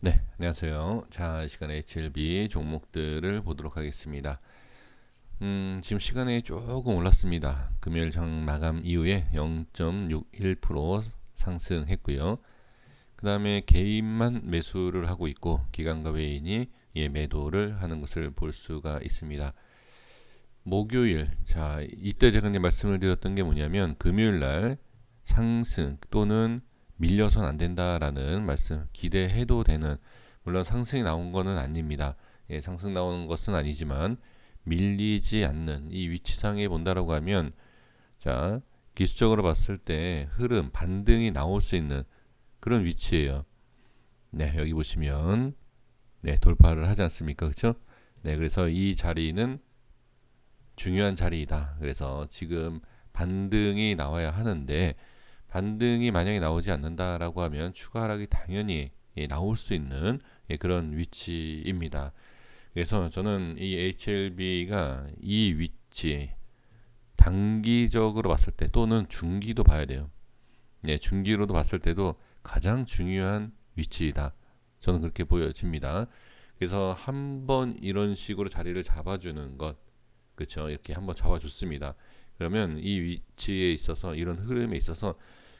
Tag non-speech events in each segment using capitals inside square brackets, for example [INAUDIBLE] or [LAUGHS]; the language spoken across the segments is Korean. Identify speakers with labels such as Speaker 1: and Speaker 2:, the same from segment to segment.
Speaker 1: 네, 안녕하세요. 자, 이 시간에 HLB 종목들을 보도록 하겠습니다. 음, 지금 시간이 조금 올랐습니다. 금요일 장 마감 이후에 0.61% 상승했고요. 그 다음에 개인만 매수를 하고 있고 기관과 외인이 예, 매도를 하는 것을 볼 수가 있습니다. 목요일, 자, 이때 제가 이제 말씀을 드렸던 게 뭐냐면 금요일 날 상승 또는 밀려선 안 된다라는 말씀 기대해도 되는 물론 상승이 나온 거는 아닙니다. 예, 상승 나오는 것은 아니지만 밀리지 않는 이 위치상에 본다라고 하면 자 기술적으로 봤을 때 흐름 반등이 나올 수 있는 그런 위치예요. 네 여기 보시면 네 돌파를 하지 않습니까, 그렇죠? 네 그래서 이 자리는 중요한 자리이다. 그래서 지금 반등이 나와야 하는데 반등이 만약에 나오지 않는다라고 하면 추가 하락이 당연히 예, 나올 수 있는 예, 그런 위치입니다. 그래서 저는 이 HLB가 이 위치 단기적으로 봤을 때 또는 중기도 봐야 돼요. 예, 중기로도 봤을 때도 가장 중요한 위치이다. 저는 그렇게 보여집니다. 그래서 한번 이런 식으로 자리를 잡아주는 것, 그렇죠? 이렇게 한번 잡아줬습니다. 그러면 이 위치에 있어서 이런 흐름에 있어서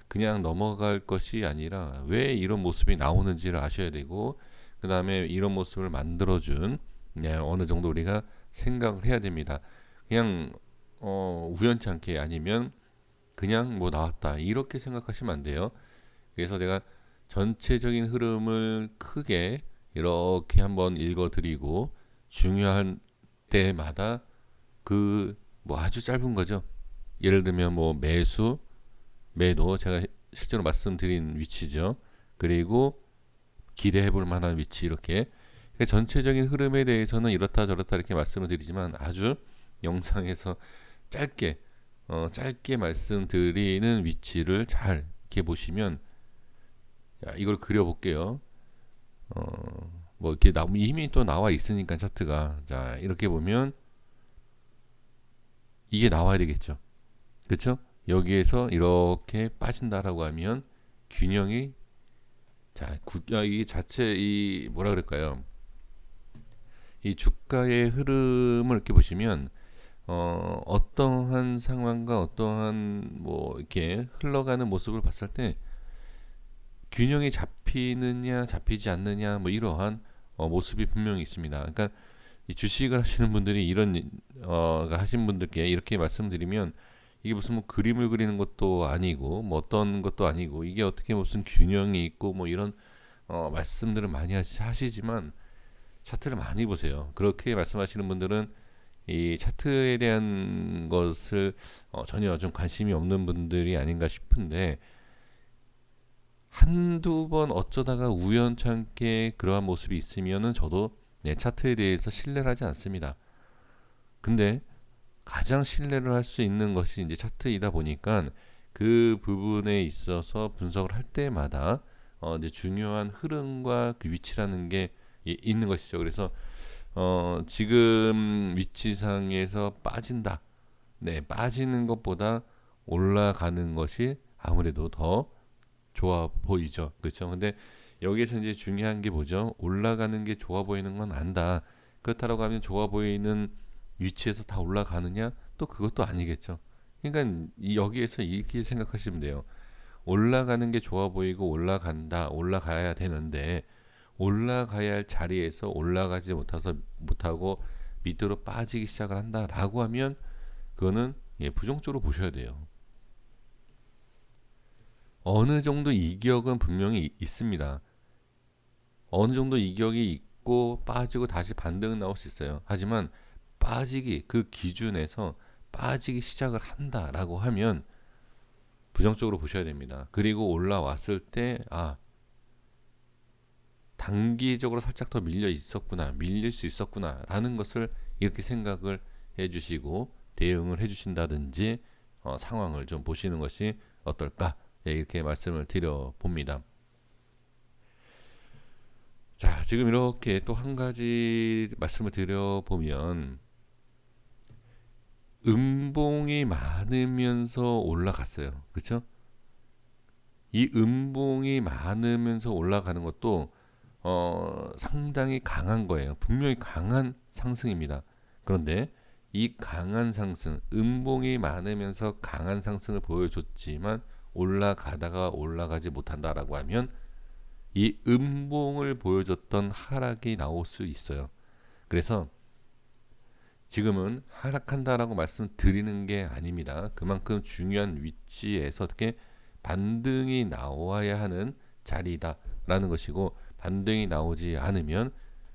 Speaker 1: 그냥 넘어갈 것이 아니라 왜 이런 모습이 나오는지를 아셔야 되고 그 다음에 이런 모습을 만들어준 네, 어느 정도 우리가 생각을 해야 됩니다. 그냥 어, 우연치 않게 아니면 그냥 뭐 나왔다 이렇게 생각하시면 안 돼요. 그래서 제가 전체적인 흐름을 크게 이렇게 한번 읽어드리고 중요한 때마다 그 뭐 아주 짧은 거죠. 예를 들면 뭐 매수 매도 제가 실제로 말씀드린 위치죠. 그리고 기대해 볼 만한 위치 이렇게 그러니까 전체적인 흐름에 대해서는 이렇다 저렇다 이렇게 말씀을 드리지만 아주 영상에서 짧게 어, 짧게 말씀드리는 위치를 잘 이렇게 보시면 자, 이걸 그려 볼게요. 어, 뭐 이렇게 나, 이미 또 나와 있으니까 차트가 자 이렇게 보면 이게 나와야 되겠죠. 그렇죠? 여기에서 이렇게 빠진다라고 하면 균형이 자, 구, 아, 이 자체 이 뭐라 그럴까요? 이 주가의 흐름을 이렇게 보시면 어, 어떠한 상황과 어떠한 뭐 이렇게 흘러가는 모습을 봤을 때 균형이 잡히느냐 잡히지 않느냐 뭐 이러한 어, 모습이 분명히 있습니다. 그러니까 이 주식을 하시는 분들이 이런 어, 하신 분들께 이렇게 말씀드리면 이게 무슨 뭐 그림을 그리는 것도 아니고 뭐 어떤 것도 아니고 이게 어떻게 무슨 균형이 있고 뭐 이런 어, 말씀들을 많이 하시지만 차트를 많이 보세요. 그렇게 말씀하시는 분들은 이 차트에 대한 것을 어, 전혀 좀 관심이 없는 분들이 아닌가 싶은데 한두 번 어쩌다가 우연찮게 그러한 모습이 있으면은 저도 네, 차트에 대해서 신뢰를 하지 않습니다. 근데 가장 신뢰를 할 수 있는 것이 이제 차트이다 보니까 그 부분에 있어서 분석을 할 때마다 어 이제 중요한 흐름과 그 위치라는 게 있는 것이죠. 그래서 어 지금 위치상에서 빠진다. 네, 빠지는 것보다 올라가는 것이 아무래도 더 좋아 보이죠. 그렇죠? 근데 여기에서 이제 중요한 게 뭐죠? 올라가는 게 좋아 보이는 건 안다. 그렇다고 하면 좋아 보이는 위치에서 다 올라가느냐? 또 그것도 아니겠죠. 그러니까 여기에서 이렇게 생각하시면 돼요. 올라가는 게 좋아 보이고 올라간다, 올라가야 되는데 올라가야 할 자리에서 올라가지 못해서 못하고 밑으로 빠지기 시작을 한다라고 하면 그거는 예, 부정적으로 보셔야 돼요. 어느 정도 이격은 분명히 있습니다. 어느 정도 이격이 있고 빠지고 다시 반등 나올 수 있어요. 하지만 빠지기 그 기준에서 빠지기 시작을 한다라고 하면 부정적으로 보셔야 됩니다. 그리고 올라왔을 때 아, 단기적으로 살짝 더 밀려 있었구나, 밀릴 수 있었구나라는 것을 이렇게 생각을 해주시고 대응을 해주신다든지 어, 상황을 좀 보시는 것이 어떨까 네, 이렇게 말씀을 드려 봅니다. 자, 지금 이렇게 또 한 가지 말씀을 드려 보면 음봉이 많으면서 올라갔어요. 그렇죠? 이 음봉이 많으면서 올라가는 것도 어, 상당히 강한 거예요. 분명히 강한 상승입니다. 그런데 이 강한 상승, 음봉이 많으면서 강한 상승을 보여줬지만 올라가다가 올라가지 못한다라고 하면 이 음봉을 보여줬던 하락이 나올 수 있어요. 그래서 지금은 하락한다라고 말씀드리는 게 아닙니다. 그만큼 중요한 위치에서 어떻게 반등이 나와야 하는 자리다라는 것이고 반등이 나오지 않으면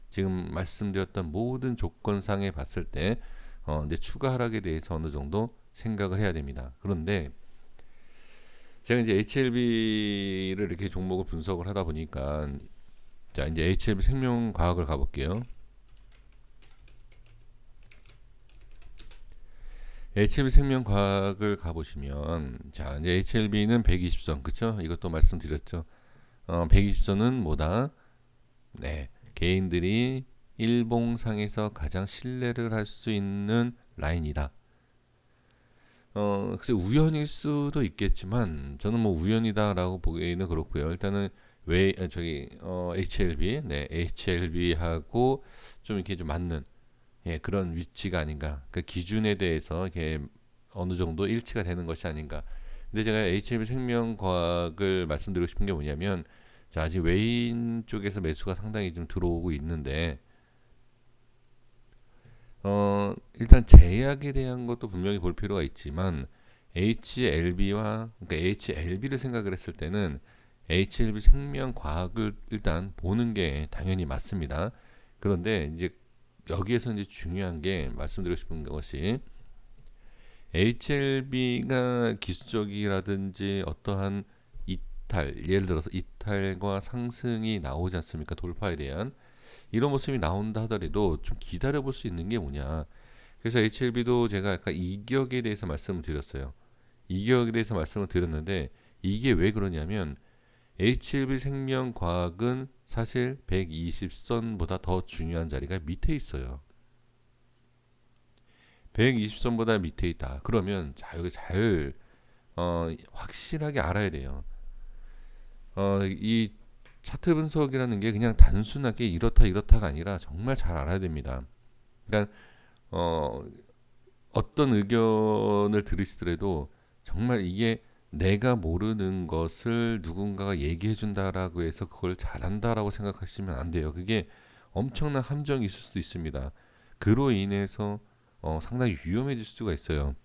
Speaker 1: 지금 말씀드렸던 모든 조건상에 봤을 때 어, 이제 추가 하락에 대해서 어느 정도 생각을 해야 됩니다. 그런데 제가 이제 HLB를 이렇게 종목을 분석을 하다 보니까 자 이제 HLB 생명과학을 가볼게요. HLB 생명과학을 가보시면 자 이제 HLB는 120선 그쵸? 이것도 말씀드렸죠. 어, 120선은 뭐다? 네 개인들이 일봉상에서 가장 신뢰를 할 수 있는 라인이다. 어, 글쎄 우연일 수도 있겠지만 저는 뭐 우연이다라고 보기에는 그렇고요. 일단은 왜 아, 저기 어, HLB, 네 HLB하고 좀 이렇게 좀 맞는 예, 그런 위치가 아닌가. 그 기준에 대해서 이렇게 어느 정도 일치가 되는 것이 아닌가. 근데 제가 HLB 생명과학을 말씀드리고 싶은 게 뭐냐면 자, 아직 외인 쪽에서 매수가 상당히 좀 들어오고 있는데 어, 일단 제약에 대한 것도 분명히 볼 필요가 있지만 HLB와 그러니까 HLB를 생각을 했을 때는 HLB 생명과학을 일단 보는 게 당연히 맞습니다. 그런데 이제 여기에서 이제 중요한 게 말씀드리고 싶은 것이 HLB가 기술적이라든지 어떠한 이탈, 예를 들어서 이탈과 상승이 나오지 않습니까? 돌파에 대한 이런 모습이 나온다 하더라도 좀 기다려 볼 수 있는 게 뭐냐. 그래서 HLB도 제가 약간 이격에 대해서 말씀을 드렸어요. 이격에 대해서 말씀을 드렸는데 이게 왜 그러냐면 HLB 생명과학은 사실 120선보다 더 중요한 자리가 밑에 있어요. 120선보다 밑에 있다. 그러면 자 여기 잘 어, 확실하게 알아야 돼요. 어, 이 차트 분석이라는 게 그냥 단순하게 이렇다 이렇다가 아니라 정말 잘 알아야 됩니다. 그러니까 어, 어떤 의견을 들으시더라도 정말 이게 내가 모르는 것을 누군가가 얘기해 준다라고 해서 그걸 잘한다라고 생각하시면 안 돼요. 그게 엄청난 함정이 있을 수 있습니다. 그로 인해서 어, 상당히 위험해질 수가 있어요.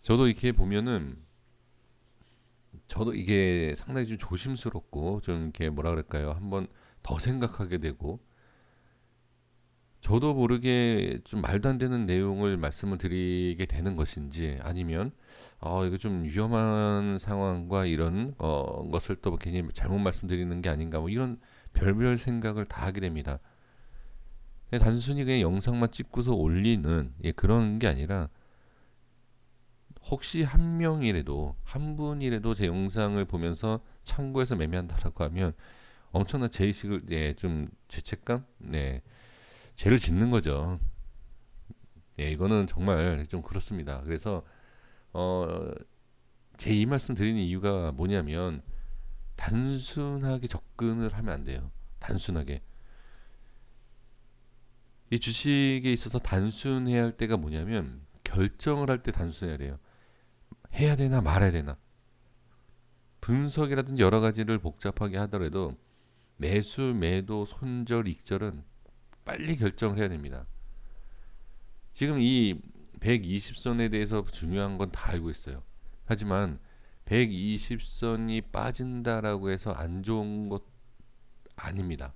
Speaker 1: 저도 이렇게 보면은 저도 이게 상당히 좀 조심스럽고 좀 이렇게 뭐라 그럴까요? 한번 더 생각하게 되고 저도 모르게 좀 말도 안 되는 내용을 말씀을 드리게 되는 것인지 아니면 어 이거 좀 위험한 상황과 이런 어 것을 또 괜히 잘못 말씀드리는 게 아닌가 뭐 이런 별별 생각을 다 하게 됩니다. 단순히 그냥 영상만 찍고서 올리는 예, 그런 게 아니라 혹시 한 명이라도 한 분이라도 제 영상을 보면서 참고해서 매매한다라고 하면 엄청난 죄의식을 예, 좀 죄책감 네 죄를 짓는 거죠. 예, 이거는 정말 좀 그렇습니다. 그래서 어, 제 이 말씀 드리는 이유가 뭐냐면 단순하게 접근을 하면 안 돼요. 단순하게 이 주식에 있어서 단순해야 할 때가 뭐냐면 결정을 할 때 단순해야 돼요. 해야 되나 말아야 되나 분석이라든지 여러 가지를 복잡하게 하더라도 매수, 매도, 손절, 익절은 빨리 결정을 해야 됩니다. 지금 이 120선에 대해서 중요한 건 다 알고 있어요. 하지만 120선이 빠진다라고 해서 안 좋은 것 아닙니다.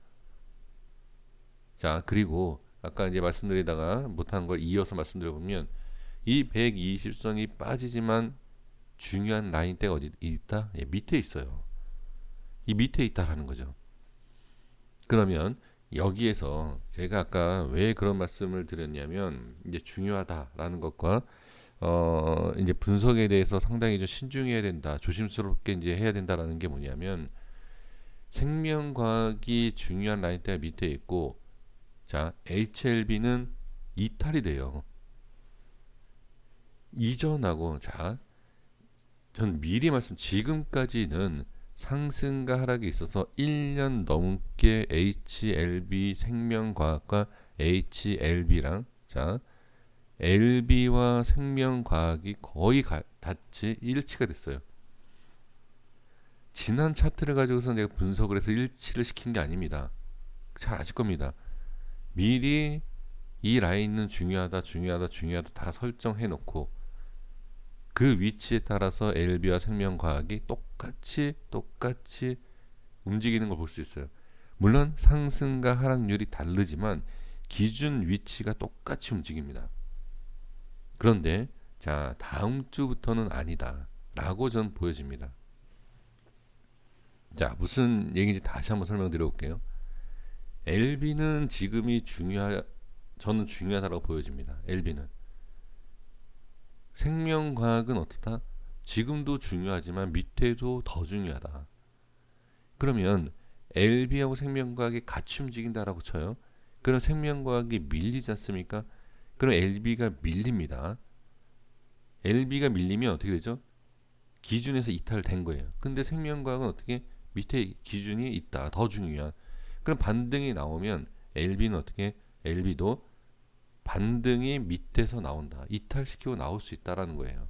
Speaker 1: 자, 그리고 아까 이제 말씀드리다가 못한 걸 이어서 말씀드려 보면 이 120선이 빠지지만 중요한 라인대가 어디 있다? 예, 밑에 있어요. 이 밑에 있다라는 거죠. 그러면 여기에서 제가 아까 왜 그런 말씀을 드렸냐면 이제 중요하다라는 것과 어 이제 분석에 대해서 상당히 좀 신중해야 된다, 조심스럽게 이제 해야 된다라는 게 뭐냐면 생명과학이 중요한 라인대가 밑에 있고 자 HLB는 이탈이 돼요. 이전하고 자, 전 미리 말씀 지금까지는 상승과 하락에 있어서 1년 넘게 HLB 생명과학과 HLB랑 자 LB와 생명과학이 거의 가, 같이 일치가 됐어요. 지난 차트를 가지고서 내가 분석을 해서 일치를 시킨 게 아닙니다. 잘 아실 겁니다. 미리 이 라인은 중요하다, 중요하다, 중요하다 다 설정해 놓고 그 위치에 따라서 LB와 생명과학이 똑같이 똑같이 움직이는 걸 볼 수 있어요. 물론 상승과 하락률이 다르지만 기준 위치가 똑같이 움직입니다. 그런데 자 다음 주부터는 아니다라고 저는 보여집니다. 자 무슨 얘기인지 다시 한번 설명드려 볼게요. LB는 지금이 중요하 저는 중요하다고 보여집니다. LB는 생명과학은 어떻다? 지금도 중요하지만 밑에도 더 중요하다. 그러면 LB하고 생명과학이 같이 움직인다라고 쳐요. 그럼 생명과학이 밀리지 않습니까? 그럼 LB가 밀립니다. LB가 밀리면 어떻게 되죠? 기준에서 이탈된 거예요. 근데 생명과학은 어떻게 밑에 기준이 있다. 더 중요한. 그럼 반등이 나오면 LB는 어떻게 LB도 반등이 밑에서 나온다. 이탈시키고 나올 수 있다라는 거예요.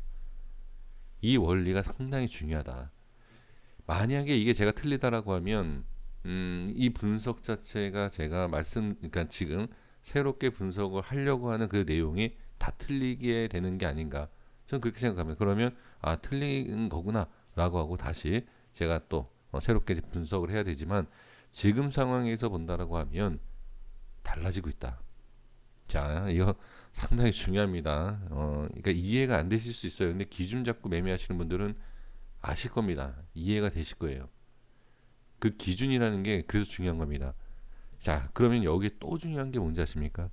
Speaker 1: 이 원리가 상당히 중요하다. 만약에 이게 제가 틀리다라고 하면 음, 이 분석 자체가 제가 말씀 그러니까 지금 새롭게 분석을 하려고 하는 그 내용이 다 틀리게 되는 게 아닌가. 저는 그렇게 생각합니다. 그러면 아 틀린 거구나라고 하고 다시 제가 또 어, 새롭게 분석을 해야 되지만 지금 상황에서 본다라고 하면 달라지고 있다. 자, 이거 [LAUGHS] 상당히 중요합니다. 어, 그러니까 이해가 안 되실 수 있어요. 근데 기준 잡고 매매하시는 분들은 아실 겁니다. 이해가 되실 거예요. 그 기준이라는 게 그래서 중요한 겁니다. 자, 그러면 여기 또 중요한 게 뭔지 아십니까?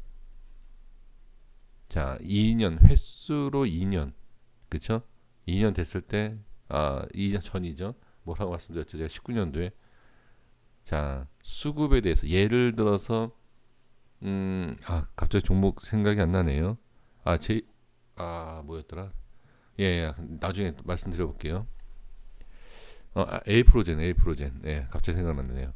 Speaker 1: 자, 2년 횟수로 2년. 그쵸? 2년 됐을 때 아, 2년 전이죠. 뭐라고 말씀드렸죠? 제가 19년도에 자, 수급에 대해서 예를 들어서 음, 아, 갑자기 종목 생각이 안 나네요. 아, 제, 아, 뭐였더라? 예, 예 나중에 말씀드려 볼게요. 어, 아, 에이프로젠, 에이프로젠. 예, 갑자기 생각났네요.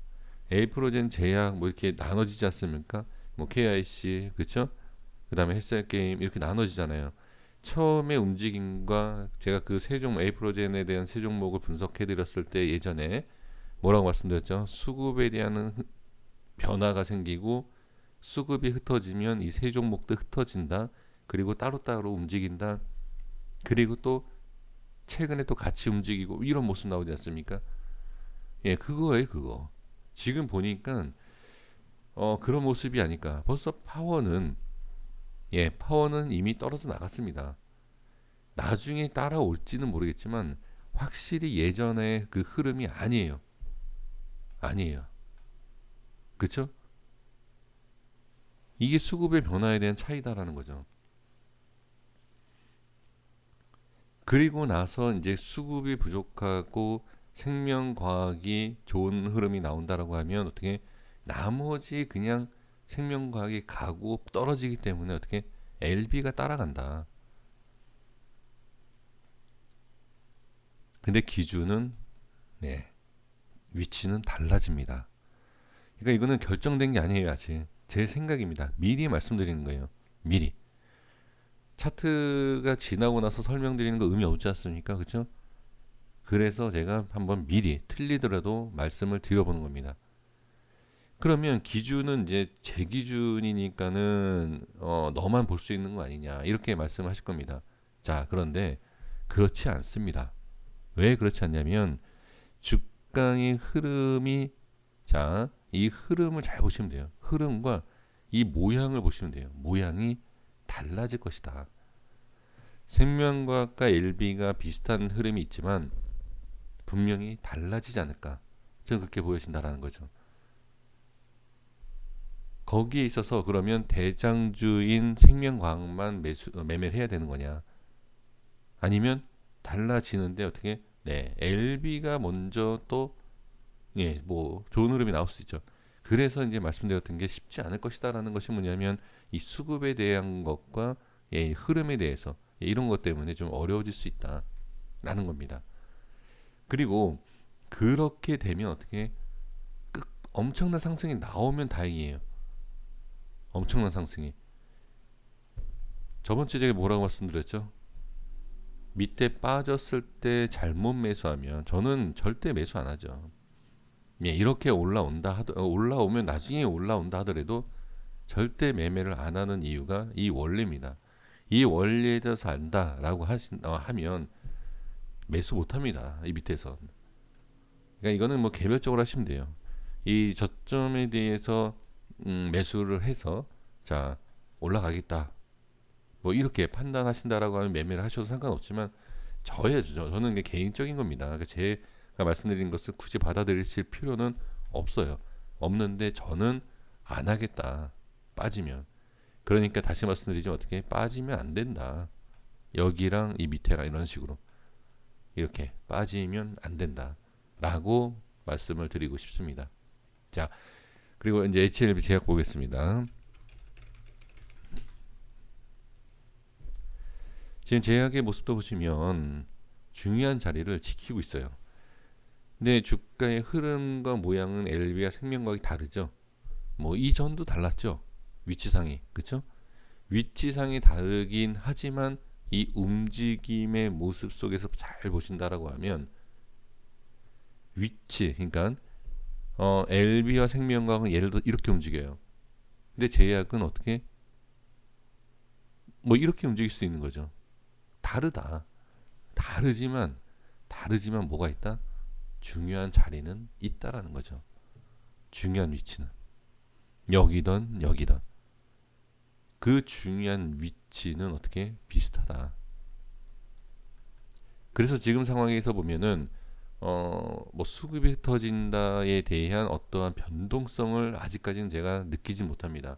Speaker 1: 에이프로젠 제약 뭐 이렇게 나눠지지 않습니까? 뭐 KIC, 그쵸? 그 다음에 헬스 게임 이렇게 나눠지잖아요. 처음에 움직임과 제가 그 세 종목, 에이프로젠에 대한 세 종목을 분석해 드렸을 때 예전에 뭐라고 말씀드렸죠? 수급에 대한 변화가 생기고 수급이 흩어지면 이 세 종목도 흩어진다. 그리고 따로따로 움직인다. 그리고 또 최근에 또 같이 움직이고 이런 모습 나오지 않습니까? 예, 그거예요, 그거. 지금 보니까 어, 그런 모습이 아닐까. 벌써 파워는 예, 파워는 이미 떨어져 나갔습니다. 나중에 따라올지는 모르겠지만 확실히 예전의 그 흐름이 아니에요. 아니에요. 그쵸? 이게 수급의 변화에 대한 차이다라는 거죠. 그리고 나서 이제 수급이 부족하고 생명과학이 좋은 흐름이 나온다라고 하면 어떻게 나머지 그냥 생명과학이 가고 떨어지기 때문에 어떻게 LB가 따라간다. 근데 기준은 네 위치는 달라집니다. 그러니까 이거는 결정된 게 아니에요 아직. 제 생각입니다. 미리 말씀드리는 거예요. 미리. 차트가 지나고 나서 설명드리는 거 의미 없지 않습니까? 그렇죠? 그래서 제가 한번 미리 틀리더라도 말씀을 드려보는 겁니다. 그러면 기준은 이제 제 기준이니까는 어, 너만 볼 수 있는 거 아니냐 이렇게 말씀하실 겁니다. 자 그런데 그렇지 않습니다. 왜 그렇지 않냐면 주가의 흐름이 자 이 흐름을 잘 보시면 돼요. 흐름과 이 모양을 보시면 돼요. 모양이 달라질 것이다. 생명과학과 LB가 비슷한 흐름이 있지만 분명히 달라지지 않을까. 저는 그렇게 보여진다라는 거죠. 거기에 있어서 그러면 대장주인 생명과학만 매수, 어, 매매를 해야 되는 거냐? 아니면 달라지는데 어떻게? 네, LB가 먼저 또 예, 뭐 좋은 흐름이 나올 수 있죠. 그래서 이제 말씀드렸던 게 쉽지 않을 것이다라는 것이 뭐냐면 이 수급에 대한 것과 예, 흐름에 대해서 예, 이런 것 때문에 좀 어려워질 수 있다라는 겁니다. 그리고 그렇게 되면 어떻게 끝 엄청난 상승이 나오면 다행이에요. 엄청난 상승이. 저번 주에 제가 뭐라고 말씀드렸죠? 밑에 빠졌을 때 잘못 매수하면 저는 절대 매수 안 하죠. 예, 이렇게 올라온다 하더 어, 올라오면 나중에 올라온다 하더라도 절대 매매를 안 하는 이유가 이 원리입니다. 이 원리에 대해서 안다라고 하신 어, 하면 매수 못 합니다. 이 밑에서. 그러니까 이거는 뭐 개별적으로 하시면 돼요. 이 저점에 대해서 음, 매수를 해서 자 올라가겠다. 뭐 이렇게 판단하신다라고 하면 매매를 하셔도 상관없지만 저의 저, 저는 개인적인 겁니다. 그러니까 제가 말씀드린 것을 굳이 받아들이실 필요는 없어요. 없는데 저는 안 하겠다. 빠지면. 그러니까 다시 말씀드리지만 어떻게 빠지면 안 된다. 여기랑 이 밑에랑 이런 식으로 이렇게 빠지면 안 된다라고 말씀을 드리고 싶습니다. 자, 그리고 이제 HLB 제약 보겠습니다. 지금 제약의 모습도 보시면 중요한 자리를 지키고 있어요. 근데 주가의 흐름과 모양은 LB와 생명과학이 다르죠. 뭐 이전도 달랐죠. 위치상이 그렇죠? 위치상이 다르긴 하지만 이 움직임의 모습 속에서 잘 보신다라고 하면 위치 그러니까 어, LB와 생명과학은 예를 들어 이렇게 움직여요. 근데 제약은 어떻게 뭐 이렇게 움직일 수 있는 거죠. 다르다. 다르지만 다르지만 뭐가 있다? 중요한 자리는 있다라는 거죠. 중요한 위치는 여기든 여기든 그 중요한 위치는 어떻게 비슷하다. 그래서 지금 상황에서 보면은 어 뭐 수급이 흩어진다에 대한 어떠한 변동성을 아직까지는 제가 느끼지 못합니다.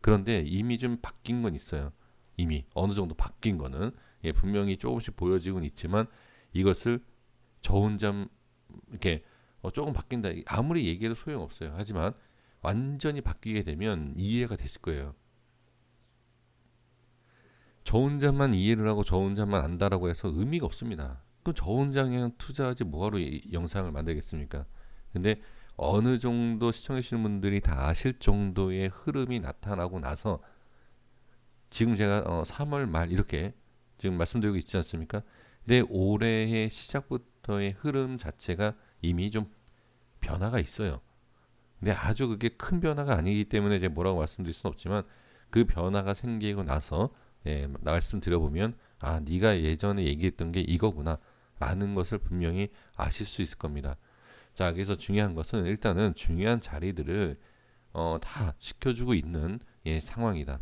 Speaker 1: 그런데 이미 좀 바뀐 건 있어요. 이미 어느 정도 바뀐 거는 예, 분명히 조금씩 보여지곤 있지만 이것을 저 혼자 이렇게 어, 조금 바뀐다 아무리 얘기해도 소용없어요. 하지만 완전히 바뀌게 되면 이해가 됐을 거예요. 저 혼자만 이해를 하고 저 혼자만 안다라고 해서 의미가 없습니다. 그럼 저 혼자 그냥 투자하지 뭐하러 이 영상을 만들겠습니까? 근데 어느 정도 시청해주시는 분들이 다 아실 정도의 흐름이 나타나고 나서 지금 제가 어 3월 말 이렇게 지금 말씀드리고 있지 않습니까? 근데 올해의 시작부터 의 흐름 자체가 이미 좀 변화가 있어요. 근데 아주 그게 큰 변화가 아니기 때문에 제가 뭐라고 말씀드릴 수는 없지만 그 변화가 생기고 나서 예, 말씀드려 보면 아 네가 예전에 얘기했던 게 이거구나 라는 것을 분명히 아실 수 있을 겁니다. 자 그래서 중요한 것은 일단은 중요한 자리들을 어, 다 지켜주고 있는 예, 상황이다.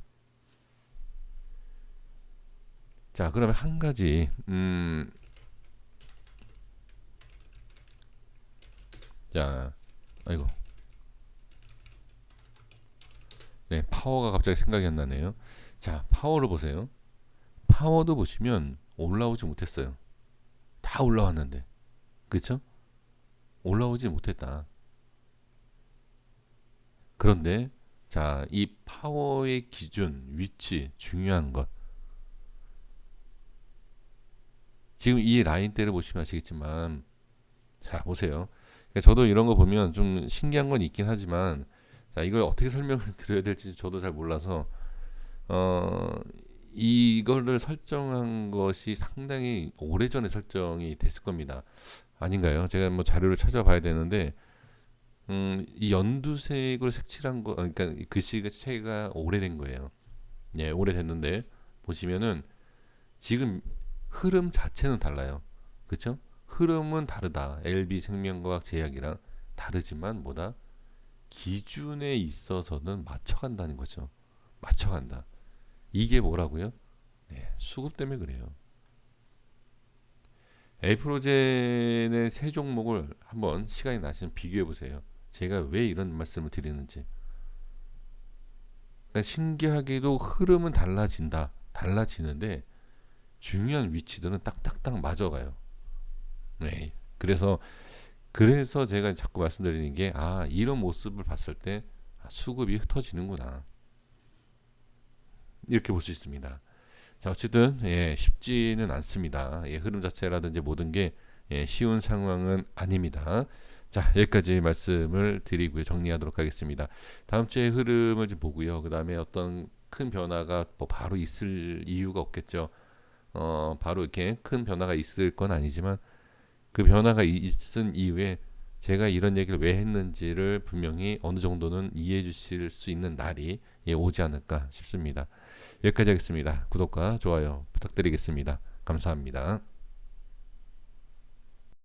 Speaker 1: 자, 그러면 한 가지 음 자, 아이고. 네, 파워가 갑자기 생각이 안 나네요. 자, 파워를 보세요. 파워도 보시면 올라오지 못했어요. 다 올라왔는데. 그쵸? 올라오지 못했다. 그런데, 자, 이 파워의 기준, 위치, 중요한 것. 지금 이 라인대를 보시면 아시겠지만 자 보세요. 그러니까 저도 이런 거 보면 좀 신기한 건 있긴 하지만 자 이걸 어떻게 설명을 [LAUGHS] 드려야 될지 저도 잘 몰라서 어 이거를 설정한 것이 상당히 오래전에 설정이 됐을 겁니다. 아닌가요? 제가 뭐 자료를 찾아봐야 되는데 음, 이 연두색으로 색칠한 거 그러니까 글씨가 체가 오래된 거예요. 예, 오래됐는데 보시면은 지금 흐름 자체는 달라요. 그렇죠? 흐름은 다르다. LB 생명과학 제약이랑 다르지만 뭐다? 기준에 있어서는 맞춰간다는 거죠. 맞춰간다. 이게 뭐라고요? 네, 수급 때문에 그래요. 에이프로젠의 세 종목을 한번 시간이 나시면 비교해 보세요. 제가 왜 이런 말씀을 드리는지. 그러니까 신기하게도 흐름은 달라진다. 달라지는데 중요한 위치들은 딱딱딱 맞아가요. 네. 그래서 그래서 제가 자꾸 말씀드리는 게 아 이런 모습을 봤을 때 아, 수급이 흩어지는구나 이렇게 볼 수 있습니다. 자 어쨌든 예, 쉽지는 않습니다. 예, 흐름 자체라든지 모든 게 예, 쉬운 상황은 아닙니다. 자 여기까지 말씀을 드리고요 정리하도록 하겠습니다. 다음 주의 흐름을 좀 보고요. 그 다음에 어떤 큰 변화가 뭐 바로 있을 이유가 없겠죠. 어 바로 이렇게 큰 변화가 있을 건 아니지만 그 변화가 이- 있은 이후에 제가 이런 얘기를 왜 했는지를 분명히 어느 정도는 이해해 주실 수 있는 날이 예, 오지 않을까 싶습니다. 여기까지 하겠습니다. 구독과 좋아요 부탁드리겠습니다. 감사합니다.